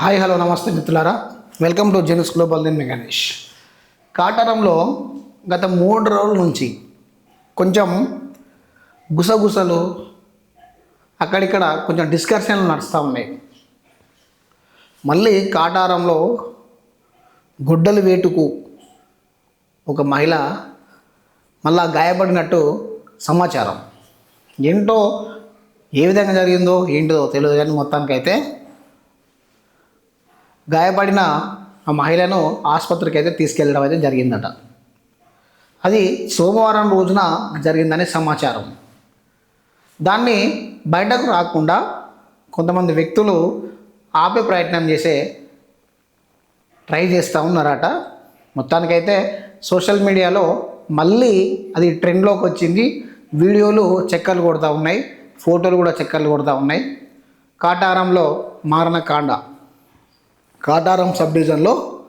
Hi hello నమస్తే మిత్రులారా. Welcome to జెనిస్ global నేను మీ గణేష్. కాటారంలో గత మూడు రోజుల నుంచి కొంచెం గుసగుసలు అక్కడిక్కడ కొంచెం డిస్కషన్లు నడుస్తూ ఉన్నాయి. మళ్ళీ కాటారంలో గుడ్డలు వేటుకు ఒక మహిళ మళ్ళా గాయపడినట్టు సమాచారం. ఏంటో ఏ విధంగా జరిగిందో ఏంటో తెలియదు కానీ మొత్తానికైతే గాయపడిన ఆ మహిళను ఆసుపత్రికి అయితే తీసుకెళ్ళడం అయితే జరిగిందట. అది సోమవారం రోజున జరిగిందనే సమాచారం. దాన్ని బయటకు రాకుండా కొంతమంది వ్యక్తులు ఆపే ప్రయత్నం చేసే ట్రై చేస్తూ ఉన్నారట. మొత్తానికైతే సోషల్ మీడియాలో మళ్ళీ అది ట్రెండ్లోకి వచ్చింది. వీడియోలు చెక్కలు కొడుతూ ఉన్నాయి. ఫోటోలు కూడా చెక్కలు కొడుతూ ఉన్నాయి. కాటారంలో మారణ కాండ కాటారం సబ్ డివిజన్లో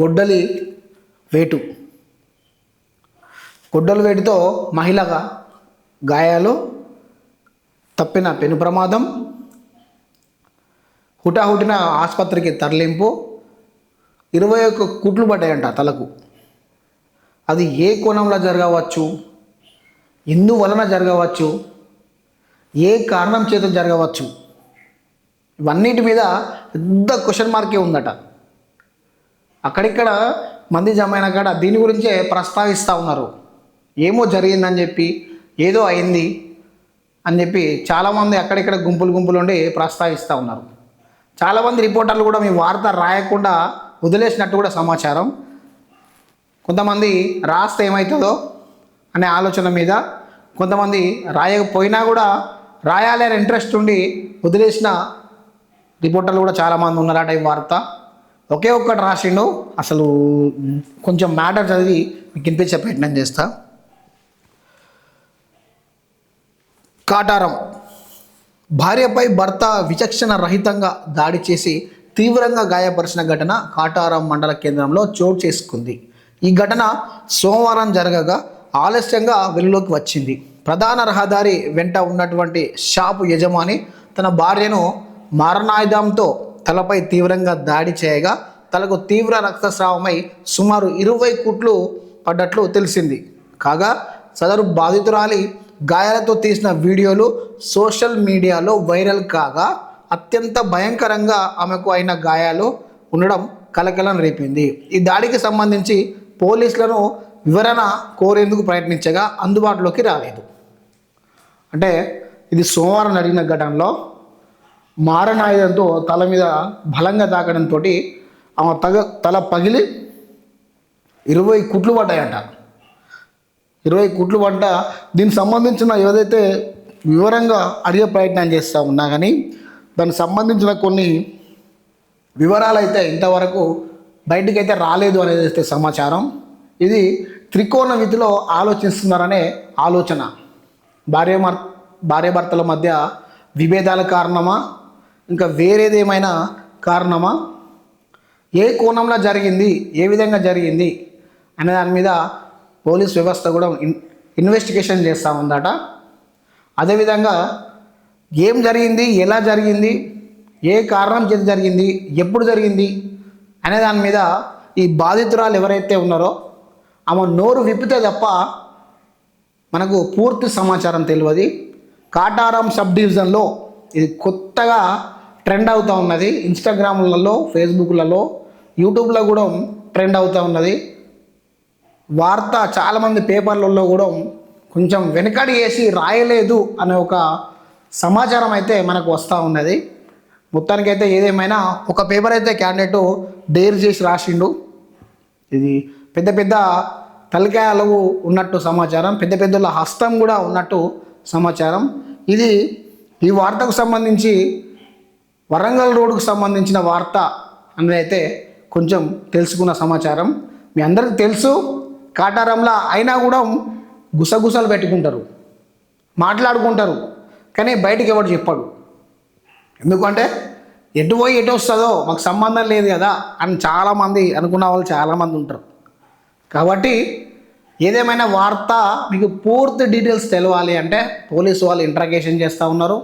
గొడ్డలి వేటు. గొడ్డలి వేటుతో మహిళగా గాయాలు తప్పిన పెను ప్రమాదం హుటాహుటిన ఆసుపత్రికి తరలింపు ఇరవై ఒక్క కుట్లు పడ్డాయంట తలకు. అది ఏ కోణంలో జరగవచ్చు? ఎందువలన జరగవచ్చు? ఏ కారణం చేత జరగవచ్చు? ఇవన్నిటి మీద పెద్ద క్వశ్చన్ మార్కే ఉందట. అక్కడిక్కడ మంది జమ కాడ దీని గురించే ప్రస్తావిస్తూ ఉన్నారు. ఏమో జరిగిందని చెప్పి ఏదో అయింది అని చెప్పి చాలామంది అక్కడిక్కడ గుంపులు గుంపులు ఉండి ప్రస్తావిస్తూ ఉన్నారు. చాలామంది రిపోర్టర్లు కూడా మీ వార్త రాయకుండా వదిలేసినట్టు కూడా సమాచారం. కొంతమంది రాస్తే ఏమవుతుందో అనే ఆలోచన మీద కొంతమంది రాయకపోయినా కూడా రాయాలి అనే ఇంట్రెస్ట్ ఉండి వదిలేసిన రిపోర్టర్లు కూడా చాలామంది ఉన్నారట ఈ వార్త. ఒకే ఒక్కటి రాసిండు అసలు కొంచెం మ్యాటర్ చదివి మీకు వినిపించే ప్రయత్నం చేస్తా. కాటారం. భార్యపై భర్త విచక్షణ రహితంగా దాడి చేసి తీవ్రంగా గాయపరిచిన ఘటన కాటారం మండల కేంద్రంలో చోటు చేసుకుంది. ఈ ఘటన సోమవారం జరగగా ఆలస్యంగా వెలుగులోకి వచ్చింది. ప్రధాన రహదారి వెంట ఉన్నటువంటి షాపు యజమాని తన భార్యను మారణాయుధంతో తలపై తీవ్రంగా దాడి చేయగా తలకు తీవ్ర రక్తస్రావమై సుమారు ఇరవై కుట్లు పడ్డట్లు తెలిసింది. కాగా సదరు బాధితురాలి గాయాలతో తీసిన వీడియోలు సోషల్ మీడియాలో వైరల్ కాగా అత్యంత భయంకరంగా ఆమెకు అయిన గాయాలు ఉండడం కలకలం రేపింది. ఈ దాడికి సంబంధించి పోలీసులను వివరణ కోరేందుకు ప్రయత్నించగా అందుబాటులోకి రాలేదు. అంటే ఇది సోమవారం జరిగిన ఘటనలో మారణాయుధంతో తల మీద బలంగా తాకడంతో ఆమె తగ తల పగిలి ఇరవై కుట్లు పడ్డాయంట. ఇరవై కుట్లు పడ్డ దీనికి సంబంధించిన ఏదైతే వివరంగా అడిగే ప్రయత్నం చేస్తూ ఉన్నా కానీ దానికి సంబంధించిన కొన్ని వివరాలు అయితే ఇంతవరకు బయటకైతే రాలేదు అనేది అయితే సమాచారం. ఇది త్రికోణ విధిలో ఆలోచిస్తున్నారనే ఆలోచన. భార్య భార్యాభర్తల మధ్య విభేదాల కారణమా? ఇంకా వేరేదేమైనా కారణమా? ఏ కోణంలో జరిగింది? ఏ విధంగా జరిగింది? అనే దాని మీద పోలీస్ వ్యవస్థ కూడా ఇన్ ఇన్వెస్టిగేషన్ చేస్తూ ఉందట. అదేవిధంగా ఏం జరిగింది? ఎలా జరిగింది? ఏ కారణం చేత జరిగింది? ఎప్పుడు జరిగింది? అనే దాని మీద ఈ బాధితురాలు ఎవరైతే ఉన్నారో ఆమె నోరు విప్పితే తప్ప మనకు పూర్తి సమాచారం తెలియదు. కాటారం సబ్ డివిజన్లో ఇది కొత్తగా ట్రెండ్ అవుతూ ఉన్నది. ఇన్స్టాగ్రామ్లలో ఫేస్బుక్లలో యూట్యూబ్లో కూడా ట్రెండ్ అవుతూ ఉన్నది. వార్త చాలామంది పేపర్లలో కూడా కొంచెం వెనకడి వేసి రాయలేదు అనే ఒక సమాచారం అయితే మనకు వస్తూ ఉన్నది. మొత్తానికైతే ఏదేమైనా ఒక పేపర్ అయితే క్యాండిడేట్ డేర్ చేసి రాసిండు. ఇది పెద్ద పెద్ద తలకాయలు ఉన్నట్టు సమాచారం పెద్ద పెద్దల హస్తం కూడా ఉన్నట్టు సమాచారం. ఇది ఈ వార్తకు సంబంధించి వరంగల్ రోడ్డుకు సంబంధించిన వార్త అనేది కొంచెం తెలుసుకున్న సమాచారం. మీ అందరికి తెలుసు కాటారంలో అయినా కూడా గుసగుసలు పెట్టుకుంటారు మాట్లాడుకుంటారు కానీ బయటికి ఎవడు చెప్పాడు ఎందుకంటే ఎటు పోయి ఎటు వస్తుందో మాకు సంబంధం లేదు కదా అని చాలామంది అనుకున్న వాళ్ళు చాలామంది ఉంటారు. కాబట్టి ఏదేమైనా వార్త మీకు పూర్తి డీటెయిల్స్ తెలవాలి అంటే పోలీసు వాళ్ళు ఇంట్రాగేషన్ చేస్తూ ఉన్నారు.